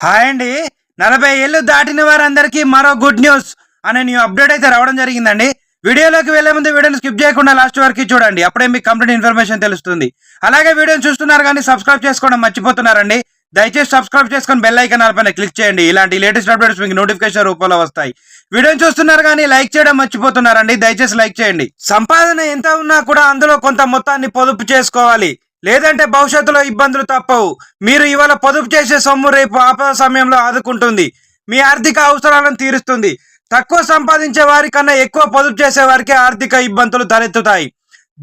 Hi అండి నలభై ఏళ్ళు దాటిన వారందరికీ మరో గుడ్ న్యూస్ అనే న్యూ అప్డేట్ అయితే రావడం జరిగిందండి. వీడియోలోకి వెళ్ళే ముందు వీడియోని స్కిప్ చేయకుండా లాస్ట్ వరకు చూడండి. అప్పుడే మీకు కంప్లీట్ ఇన్ఫర్మేషన్ తెలుస్తుంది. అలాగే వీడియోని చూస్తున్నారు కానీ సబ్స్క్రైబ్ చేసుకోవడం మర్చిపోతున్నారండి. దయచేసి సబ్స్క్రైబ్ చేసుకొని బెల్ ఐకన్ పైన క్లిక్ చేయండి. ఇలాంటి లేటెస్ట్ అప్డేట్స్ మీకు నోటిఫికేషన్ రూపంలో వస్తాయి. వీడియోని చూస్తున్నారు కానీ లైక్ చేయడం మర్చిపోతున్నారండి. దయచేసి లైక్ చేయండి. సంపాదన ఎంత ఉన్నా కూడా అందులో కొంత మొత్తాన్ని పొదుపు చేసుకోవాలి. లేదంటే భవిష్యత్తులో ఇబ్బందులు తప్పవు. మీరు ఇవాళ పొదుపు చేసే సొమ్ము రేపు ఆపద సమయంలో ఆదుకుంటుంది. మీ ఆర్థిక అవసరాలను తీరుస్తుంది. తక్కువ సంపాదించే వారికన్నా ఎక్కువ పొదుపు చేసే వారికి ఆర్థిక ఇబ్బందులు తలెత్తుతాయి.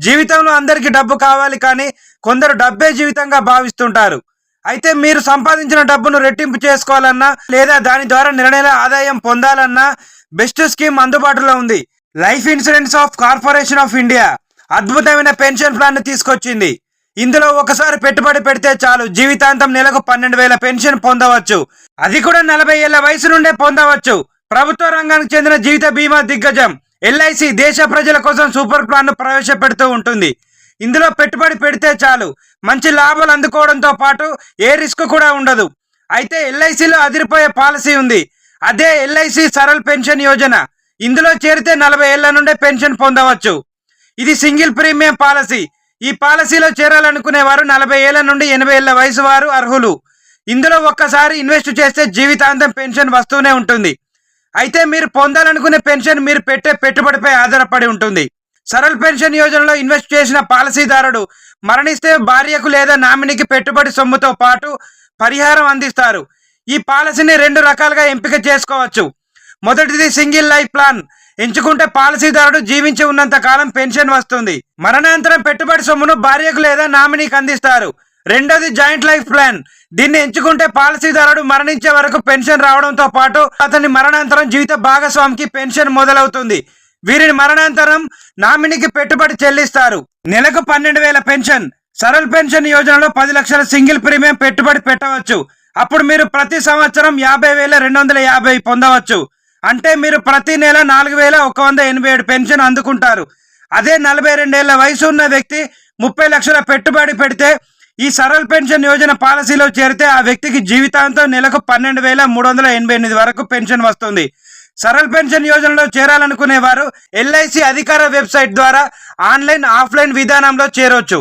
జీవితంలో అందరికీ డబ్బు కావాలి కానీ కొందరు డబ్బే జీవితంగా భావిస్తుంటారు. అయితే మీరు సంపాదించిన డబ్బును రెట్టింపు చేసుకోవాలన్నా లేదా దాని ద్వారా నిర్ణయాల ఆదాయం పొందాలన్నా బెస్ట్ స్కీమ్ అందుబాటులో ఉంది. Life insurance of corporation of India అద్భుతమైన పెన్షన్ ప్లాన్ తీసుకొచ్చింది. ఇందులో ఒకసారి పెట్టుబడి పెడితే చాలు. జీవితాంతం నెలకు పన్నెండు వేల పెన్షన్ పొందవచ్చు. అది కూడా నలభై ఏళ్ళ వయసు నుండే పొందవచ్చు. ప్రభుత్వ రంగానికి చెందిన జీవిత బీమా దిగ్గజం. ఎల్ఐసి దేశ ప్రజల కోసం సూపర్ ప్లాన్ను ప్రవేశపెడుతూ ఉంటుంది. ఇందులో పెట్టుబడి పెడితే చాలు. మంచి లాభాలు అందుకోవడంతో పాటు ఏ రిస్క్ కూడా ఉండదు. అయితే ఎల్ఐసిలో అదిరిపోయే పాలసీ ఉంది. అదే ఎల్ఐసి సరల్ పెన్షన్ యోజన. ఇందులో చేరితే నలభై ఏళ్ళ నుండే పెన్షన్ పొందవచ్చు. ఇది సింగిల్ ప్రీమియం పాలసీ. ఈ పాలసీలో చేరాలనుకునే వారు నలభై ఏళ్ళ నుండి ఎనభై ఏళ్ళ వయసు వారు అర్హులు. ఇందులో ఒక్కసారి ఇన్వెస్ట్ చేస్తే జీవితాంతం పెన్షన్ వస్తూనే ఉంటుంది. అయితే మీరు పొందాలనుకునే పెన్షన్ మీరు పెట్టే పెట్టుబడిపై ఆధారపడి ఉంటుంది. సరల్ పెన్షన్ యోజనలో ఇన్వెస్ట్ చేసిన పాలసీదారుడు మరణిస్తే భార్యకు లేదా నామినీకి పెట్టుబడి సొమ్ముతో పాటు పరిహారం అందిస్తారు. ఈ పాలసీని రెండు రకాలుగా ఎంపిక చేసుకోవచ్చు. మొదటిది సింగిల్ లైఫ్ ప్లాన్. ఎంచుకుంటే పాలసీదారుడు జీవించి ఉన్నంత కాలం పెన్షన్ వస్తుంది. మరణాంతరం పెట్టుబడి సొమ్మును భార్యకు లేదా నామినీకి అందిస్తారు. రెండోది జాయింట్ లైఫ్ ప్లాన్. దీన్ని ఎంచుకుంటే పాలసీదారుడు మరణించే వరకు పెన్షన్ రావడంతో పాటు అతని మరణాంతరం జీవిత భాగస్వామికి పెన్షన్ మొదలవుతుంది. వీరిని మరణాంతరం నామినీకి పెట్టుబడి చెల్లిస్తారు. నెలకు పన్నెండు వేల పెన్షన్. సరల్ పెన్షన్ యోజనలో పది లక్షల సింగిల్ ప్రీమియం పెట్టుబడి పెట్టవచ్చు. అప్పుడు మీరు ప్రతి సంవత్సరం యాభై వేల రెండు వందల యాభై పొందవచ్చు. అంటే మీరు ప్రతి నెల నాలుగు వేల ఒక వంద ఎనభై ఏడు పెన్షన్ అందుకుంటారు. అదే నలభై రెండేళ్ళ వయసు ఉన్న వ్యక్తి ముప్పై లక్షల పెట్టుబడి పెడితే ఈ సరల్ పెన్షన్ యోజన పాలసీలో చేరితే ఆ వ్యక్తికి జీవితాంతం నెలకు పన్నెండు వేల మూడు వందల ఎనభై ఎనిమిది వరకు పెన్షన్ వస్తుంది. సరల్ పెన్షన్ యోజనలో చేరాలనుకునే వారు ఎల్ఐసి అధికార వెబ్సైట్ ద్వారా ఆన్లైన్ ఆఫ్లైన్ విధానంలో చేరొచ్చు.